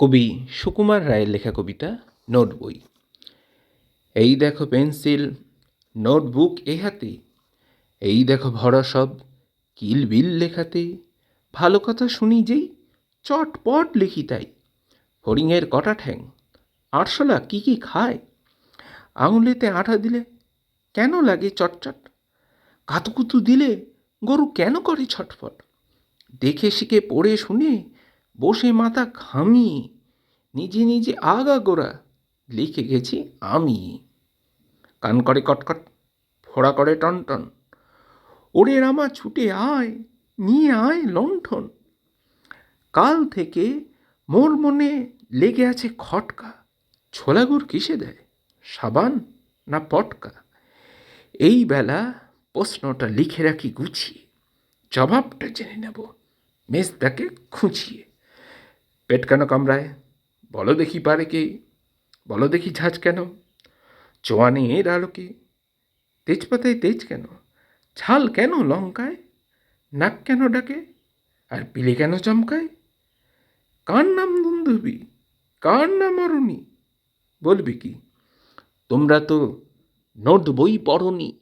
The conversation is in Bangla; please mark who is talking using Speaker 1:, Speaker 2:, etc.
Speaker 1: কবি সুকুমার রায়ের লেখা কবিতা নোট বই। এই দেখো পেন্সিল নোটবুক এ হাতে। এই দেখো ভরা সব কিলবিল লেখাতে। ভালো কথা শুনি যেই, চটপট লিখি তাই। হরিণের কটা ঠ্যাং, আরশোলা কি কি খায়। আঙুলেতে আঠা দিলে কেন লাগে চটচট? কাতুকুতু দিলে গরু কেন করে ছটফট? দেখে শিখে পড়ে শুনে বসে মাথা ঘামিয়ে নিজে নিজে আগা গোড়া লিখে গেছি আমি। কান করে কটকট, ফোড়া করে টনটন। ওরে রামা, ছুটে আয়, নিয়ে আয় লণ্ঠন। কাল থেকে মোর মনে লেগে আছে খটকা। ছোলা গুড় কিসে দেয়, সাবান না পটকা? এই বেলা প্রশ্নটা লিখে রাখি গুছিয়ে, জবাবটা জেনে নেব, মেজদাকে খুঁচিয়ে পেট কেন কামড়ায়? বলো দেখি পারে কে? বলো দেখি ঝাঁজ কেন? চোয়ানের আলোকে তেজপাতায় তেজ কেন? ঝাল কেন লঙ্কায়? নাক কেন ডাকে? আর পিলে কেন চমকায়? কার নাম দুন্দুবি কার নাম অরুণী? বলবি কি? তোমরা তো নোট বই পড়নি।